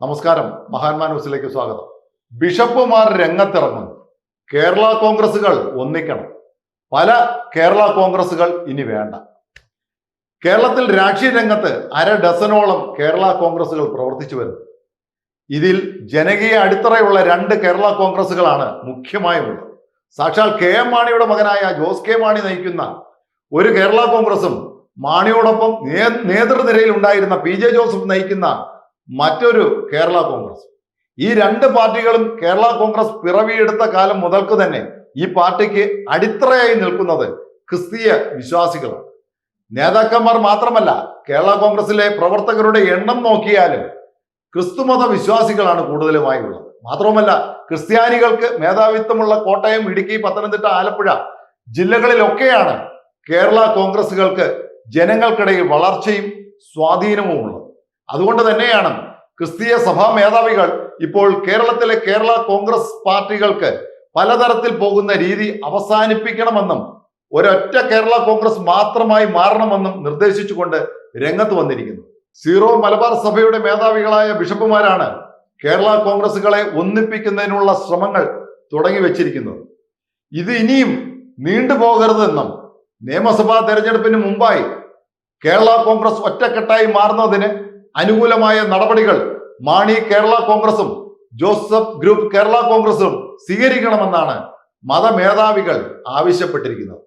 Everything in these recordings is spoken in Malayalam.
നമസ്കാരം. മഹാന്മാ ന്യൂസിലേക്ക് സ്വാഗതം. ബിഷപ്പുമാർ രംഗത്തിറങ്ങുന്നു. കേരള കോൺഗ്രസുകൾ ഒന്നിക്കണം. പല കേരള കോൺഗ്രസുകൾ ഇനി വേണ്ട. കേരളത്തിൽ രാഷ്ട്രീയ രംഗത്ത് അര ഡസനോളം കേരള കോൺഗ്രസുകൾ പ്രവർത്തിച്ചു വരുന്നു. ഇതിൽ ജനകീയ അടിത്തറയുള്ള രണ്ട് കേരള കോൺഗ്രസുകളാണ് മുഖ്യമായും ഉള്ളത് സാക്ഷാൽ കെ എം മാണിയുടെ മകനായ ജോസ് കെ മാണി നയിക്കുന്ന ഒരു കേരള കോൺഗ്രസും മാണിയോടൊപ്പം നേതൃനിരയിൽ ഉണ്ടായിരുന്ന പി ജെ ജോസഫ് നയിക്കുന്ന മറ്റൊരു കേരള കോൺഗ്രസ്. ഈ രണ്ട് പാർട്ടികളും കേരള കോൺഗ്രസ് പിറവിയെടുത്ത കാലം മുതൽക്ക് തന്നെ ഈ പാർട്ടിക്ക് അടിത്തറയായി നിൽക്കുന്നത് ക്രിസ്തീയ വിശ്വാസികളാണ്. നേതാക്കന്മാർ മാത്രമല്ല കേരള കോൺഗ്രസിലെ പ്രവർത്തകരുടെ എണ്ണം നോക്കിയാലും ക്രിസ്തുമത വിശ്വാസികളാണ് കൂടുതലുമായി ഉള്ളത്. മാത്രവുമല്ല ക്രിസ്ത്യാനികൾക്ക് മേധാവിത്വമുള്ള കോട്ടയം ഇടുക്കി പത്തനംതിട്ട ആലപ്പുഴ ജില്ലകളിലൊക്കെയാണ് കേരള കോൺഗ്രസുകൾക്ക് ജനങ്ങൾക്കിടയിൽ വളർച്ചയും സ്വാധീനവും ഉള്ളത് അതുകൊണ്ട് തന്നെയാണ് ക്രിസ്തീയ സഭാ മേധാവികൾ ഇപ്പോൾ കേരളത്തിലെ കേരള കോൺഗ്രസ് പാർട്ടികൾക്ക് പലതരത്തിൽ പോകുന്ന രീതി അവസാനിപ്പിക്കണമെന്നും ഒരൊറ്റ കേരള കോൺഗ്രസ് മാത്രമായി മാറണമെന്നും നിർദ്ദേശിച്ചുകൊണ്ട് രംഗത്ത് വന്നിരിക്കുന്നു. സീറോ മലബാർ സഭയുടെ മേധാവികളായ ബിഷപ്പുമാരാണ് കേരള കോൺഗ്രസുകളെ ഒന്നിപ്പിക്കുന്നതിനുള്ള ശ്രമങ്ങൾ തുടങ്ങി വെച്ചിരിക്കുന്നത് ഇത് ഇനിയും നീണ്ടുപോകരുതെന്നും നിയമസഭാ തെരഞ്ഞെടുപ്പിന് മുമ്പായി കേരള കോൺഗ്രസ് ഒറ്റക്കെട്ടായി മാറുന്നതിന് അനുകൂലമായ നടപടികൾ മാണി കേരള കോൺഗ്രസും ജോസഫ് ഗ്രൂപ്പ് കേരള കോൺഗ്രസും സ്വീകരിക്കണമെന്നാണ് മതമേധാവികൾ ആവശ്യപ്പെട്ടിരിക്കുന്നത്.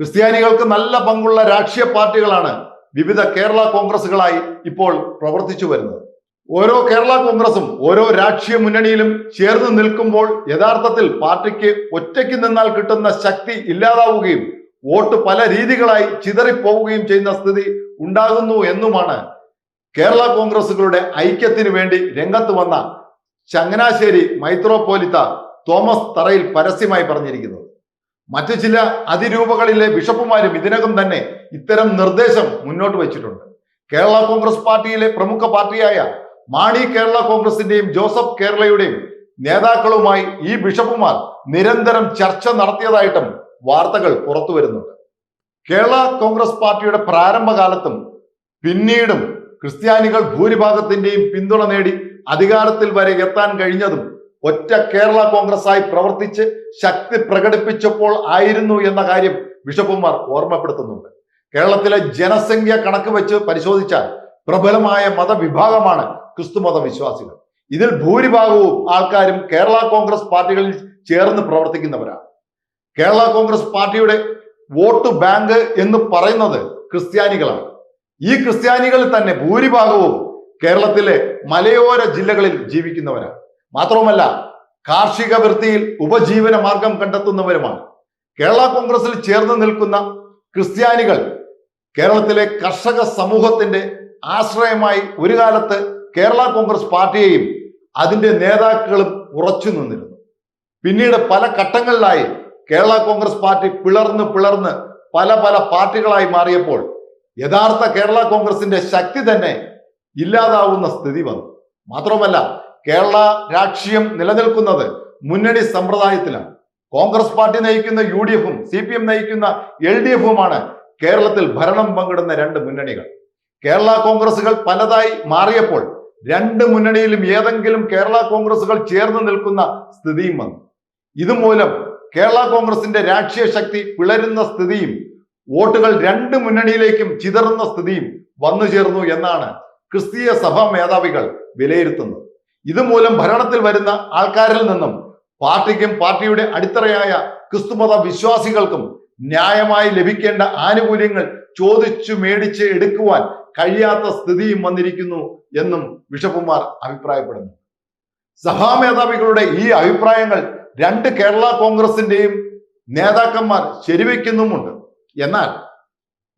ക്രിസ്ത്യാനികൾക്ക് നല്ല പങ്കുള്ള രാഷ്ട്രീയ പാർട്ടികളാണ് വിവിധ കേരള കോൺഗ്രസുകളായി ഇപ്പോൾ പ്രവർത്തിച്ചു വരുന്നത്. ഓരോ കേരള കോൺഗ്രസും ഓരോ രാഷ്ട്രീയ മുന്നണിയിലും ചേർന്ന് നിൽക്കുമ്പോൾ യഥാർത്ഥത്തിൽ പാർട്ടിക്ക് ഒറ്റയ്ക്ക് നിന്നാൽ കിട്ടുന്ന ശക്തി ഇല്ലാതാവുകയും വോട്ട് പല രീതികളായി ചിതറിപ്പോവുകയും ചെയ്യുന്ന സ്ഥിതി ഉണ്ടാകുന്നു എന്നുമാണ് കേരള കോൺഗ്രസുകളുടെ ഐക്യത്തിന് വേണ്ടി രംഗത്ത് വന്ന ചങ്ങനാശ്ശേരി മൈത്രോപോലിത്ത തോമസ് തറയിൽ പരസ്യമായി പറഞ്ഞിരിക്കുന്നത്. മറ്റു ചില അതിരൂപകളിലെ ബിഷപ്പുമാരും ഇതിനകം തന്നെ ഇത്തരം നിർദ്ദേശം മുന്നോട്ട് വെച്ചിട്ടുണ്ട്. കേരള കോൺഗ്രസ് പാർട്ടിയിലെ പ്രമുഖ പാർട്ടിയായ മാണി കേരള കോൺഗ്രസിന്റെയും ജോസഫ് കേരളയുടെയും നേതാക്കളുമായി ഈ ബിഷപ്പുമാർ നിരന്തരം ചർച്ച നടത്തിയതായിട്ടും വാർത്തകൾ പുറത്തു വരുന്നുണ്ട് കേരള കോൺഗ്രസ് പാർട്ടിയുടെ പ്രാരംഭകാലത്തും പിന്നീടും ക്രിസ്ത്യാനികൾ ഭൂരിഭാഗത്തിന്റെയും പിന്തുണ നേടി അധികാരത്തിൽ വരെ എത്താൻ കഴിഞ്ഞതും ഒറ്റ കേരള കോൺഗ്രസായി പ്രവർത്തിച്ച് ശക്തി പ്രകടിപ്പിച്ചപ്പോൾ ആയിരുന്നു എന്ന കാര്യം ബിഷപ്പുമാർ ഓർമ്മപ്പെടുത്തുന്നുണ്ട്. കേരളത്തിലെ ജനസംഖ്യ കണക്ക് വെച്ച് പരിശോധിച്ചാൽ പ്രബലമായ മതവിഭാഗമാണ് ക്രിസ്തുമത വിശ്വാസികൾ ഇതിൽ ഭൂരിഭാഗവും ആൾക്കാരും കേരള കോൺഗ്രസ് പാർട്ടികളിൽ ചേർന്ന് പ്രവർത്തിക്കുന്നവരാണ്. കേരള കോൺഗ്രസ് പാർട്ടിയുടെ വോട്ട് ബാങ്ക് എന്ന് പറയുന്നത് ക്രിസ്ത്യാനികളാണ്. ഈ ക്രിസ്ത്യാനികൾ തന്നെ ഭൂരിഭാഗവും കേരളത്തിലെ മലയോര ജില്ലകളിൽ ജീവിക്കുന്നവരാണ്. മാത്രവുമല്ല കാർഷിക വൃത്തിയിൽ ഉപജീവന മാർഗം കണ്ടെത്തുന്നവരുമാണ്. കേരള കോൺഗ്രസിൽ ചേർന്ന് നിൽക്കുന്ന ക്രിസ്ത്യാനികൾ കേരളത്തിലെ കർഷക സമൂഹത്തിന്റെ ആശ്രയമായി ഒരു കാലത്ത് കേരള കോൺഗ്രസ് പാർട്ടിയെയും അതിന്റെ നേതാക്കളും ഉറച്ചു നിന്നിരുന്നു. പിന്നീട് പല ഘട്ടങ്ങളിലായി കേരള കോൺഗ്രസ് പാർട്ടി പിളർന്ന് പിളർന്ന് പല പല പാർട്ടികളായി മാറിയപ്പോൾ യഥാർത്ഥ കേരള കോൺഗ്രസിന്റെ ശക്തി തന്നെ ഇല്ലാതാവുന്ന സ്ഥിതി വന്നു. മാത്രമല്ല കേരള രാഷ്ട്രീയം നിലനിൽക്കുന്നത് മുന്നണി സമ്പ്രദായത്തിലാണ്. കോൺഗ്രസ് പാർട്ടി നയിക്കുന്ന യു ഡി എഫും സി പി എം നയിക്കുന്ന എൽ ഡി എഫുമാണ് കേരളത്തിൽ ഭരണം പങ്കിടുന്ന രണ്ട് മുന്നണികൾ. കേരള കോൺഗ്രസുകൾ പലതായി മാറിയപ്പോൾ രണ്ട് മുന്നണിയിലും ഏതെങ്കിലും കേരള കോൺഗ്രസുകൾ ചേർന്ന് നിൽക്കുന്ന സ്ഥിതിയും വന്നു. ഇതുമൂലം കേരള കോൺഗ്രസിന്റെ രാഷ്ട്രീയ ശക്തി പിളരുന്ന സ്ഥിതിയും വോട്ടുകൾ രണ്ട് മുന്നണിയിലേക്കും ചിതറുന്ന സ്ഥിതിയും വന്നു ചേർന്നു എന്നാണ് ക്രിസ്തീയ സഭാ മേധാവികൾ വിലയിരുത്തുന്നത്. ഇതുമൂലം ഭരണത്തിൽ വരുന്ന ആൾക്കാരിൽ നിന്നും പാർട്ടിക്കും പാർട്ടിയുടെ അടിത്തറയായ ക്രിസ്തുമത വിശ്വാസികൾക്കും ന്യായമായി ലഭിക്കേണ്ട ആനുകൂല്യങ്ങൾ ചോദിച്ചു മേടിച്ച് എടുക്കുവാൻ കഴിയാത്ത സ്ഥിതിയും വന്നിരിക്കുന്നു എന്നും ബിഷപ്പുമാർ അഭിപ്രായപ്പെടുന്നു. സഭാ മേധാവികളുടെ ഈ അഭിപ്രായങ്ങൾ രണ്ട് കേരള കോൺഗ്രസിന്റെയും നേതാക്കന്മാർ ശരിവെക്കുന്നുമുണ്ട്. എന്നാൽ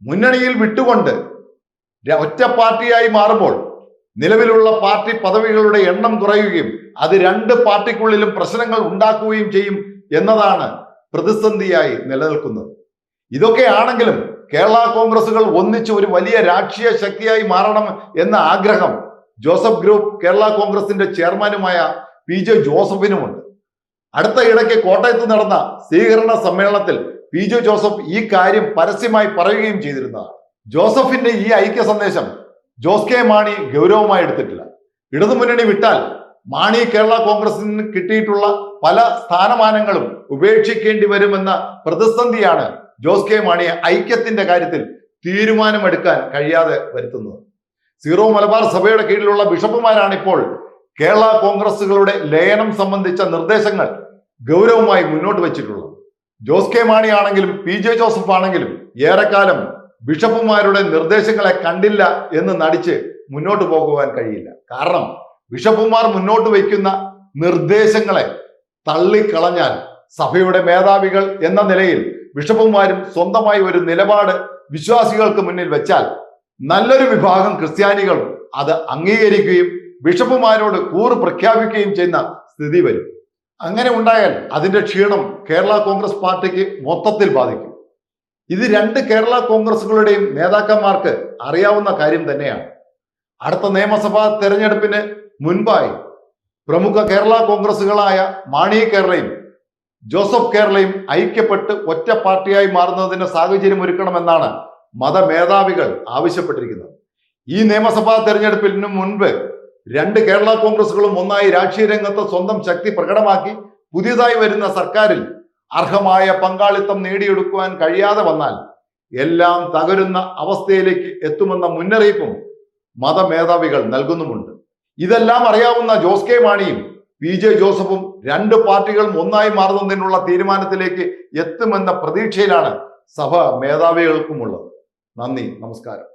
മുന്നണിയിൽ വിട്ടുകൊണ്ട് ഒറ്റ പാർട്ടിയായി മാറുമ്പോൾ നിലവിലുള്ള പാർട്ടി പദവികളുടെ എണ്ണം കുറയുകയും അത് രണ്ട് പാർട്ടിക്കുള്ളിലും പ്രശ്നങ്ങൾ ഉണ്ടാക്കുകയും ചെയ്യും എന്നതാണ് പ്രതിസന്ധിയായി നിലനിൽക്കുന്നത്. ഇതൊക്കെയാണെങ്കിലും കേരള കോൺഗ്രസുകൾ ഒന്നിച്ച് ഒരു വലിയ രാഷ്ട്രീയ ശക്തിയായി മാറണം എന്ന ആഗ്രഹം ജോസഫ് ഗ്രൂപ്പ് കേരള കോൺഗ്രസിന്റെ ചെയർമാനുമായ പി ജെ ജോസഫിനുമുണ്ട്. അടുത്ത ഇടയ്ക്ക് കോട്ടയത്ത് നടന്ന സ്വീകരണ സമ്മേളനത്തിൽ പി ജെ ജോസഫ് ഈ കാര്യം പരസ്യമായി പറയുകയും ചെയ്തിരുന്നതാണ് ജോസഫിന്റെ ഈ ഐക്യ സന്ദേശം ജോസ് കെ മാണി ഗൗരവമായി എടുത്തിട്ടില്ല. ഇടതുമുന്നണി വിട്ടാൽ മാണി കേരള കോൺഗ്രസിന് കിട്ടിയിട്ടുള്ള പല സ്ഥാനമാനങ്ങളും ഉപേക്ഷിക്കേണ്ടി വരുമെന്ന പ്രതിസന്ധിയാണ് ജോസ് കെ മാണിയെ ഐക്യത്തിന്റെ കാര്യത്തിൽ തീരുമാനമെടുക്കാൻ കഴിയാതെ വരുത്തുന്നത്. സീറോ മലബാർ സഭയുടെ കീഴിലുള്ള ബിഷപ്പുമാരാണ് ഇപ്പോൾ കേരള കോൺഗ്രസുകളുടെ ലയനം സംബന്ധിച്ച നിർദ്ദേശങ്ങൾ ഗൗരവമായി മുന്നോട്ട് വച്ചിട്ടുള്ളത്. ജോസ് കെ മാണി ആണെങ്കിലും പി ജെ ജോസഫ് ആണെങ്കിലും ഏറെക്കാലം ബിഷപ്പുമാരുടെ നിർദ്ദേശങ്ങളെ കണ്ടില്ല എന്ന് നടിച്ച് മുന്നോട്ട് പോകുവാൻ കഴിയില്ല. കാരണം ബിഷപ്പുമാർ മുന്നോട്ട് വയ്ക്കുന്ന നിർദ്ദേശങ്ങളെ തള്ളിക്കളഞ്ഞാൽ സഭയുടെ മേധാവികൾ എന്ന നിലയിൽ ബിഷപ്പുമാരും സ്വന്തമായി ഒരു നിലപാട് വിശ്വാസികൾക്ക് മുന്നിൽ വെച്ചാൽ നല്ലൊരു വിഭാഗം ക്രിസ്ത്യാനികൾ അത് അംഗീകരിക്കുകയും ബിഷപ്പുമാരോട് കൂറ് പ്രഖ്യാപിക്കുകയും ചെയ്യുന്ന സ്ഥിതി വരും. അങ്ങനെ ഉണ്ടായാൽ അതിന്റെ ക്ഷീണം കേരള കോൺഗ്രസ് പാർട്ടിക്ക് മൊത്തത്തിൽ ബാധിക്കും. ഇത് രണ്ട് കേരള കോൺഗ്രസുകളുടെയും നേതാക്കന്മാർക്ക് അറിയാവുന്ന കാര്യം തന്നെയാണ്. അടുത്ത നിയമസഭാ തെരഞ്ഞെടുപ്പിന് മുൻപായി പ്രമുഖ കേരള കോൺഗ്രസുകളായ മാണി കേരളയും ജോസഫ് കേരളയും ഐക്യപ്പെട്ട് ഒറ്റ പാർട്ടിയായി മാറുന്നതിന് സാഹചര്യം ഒരുക്കണമെന്നാണ് മതമേധാവികൾ ആവശ്യപ്പെട്ടിരിക്കുന്നത്. ഈ നിയമസഭാ തെരഞ്ഞെടുപ്പിന് മുൻപ് രണ്ട് കേരള കോൺഗ്രസുകളും ഒന്നായി രാഷ്ട്രീയ രംഗത്ത് സ്വന്തം ശക്തി പ്രകടമാക്കി പുതിയതായി വരുന്ന സർക്കാരിൽ അർഹമായ പങ്കാളിത്തം നേടിയെടുക്കുവാൻ കഴിയാതെ വന്നാൽ എല്ലാം തകരുന്ന അവസ്ഥയിലേക്ക് എത്തുമെന്ന മുന്നറിയിപ്പും മതമേധാവികൾ നൽകുന്നുമുണ്ട്. ഇതെല്ലാം അറിയാവുന്ന ജോസ് കെ മാണിയും പി ജെ ജോസഫും രണ്ട് പാർട്ടികളും ഒന്നായി മാറുന്നതിനുള്ള തീരുമാനത്തിലേക്ക് എത്തുമെന്ന പ്രതീക്ഷയിലാണ് സഭ മേധാവികൾക്കുമുള്ളത്. നന്ദി നമസ്കാരം.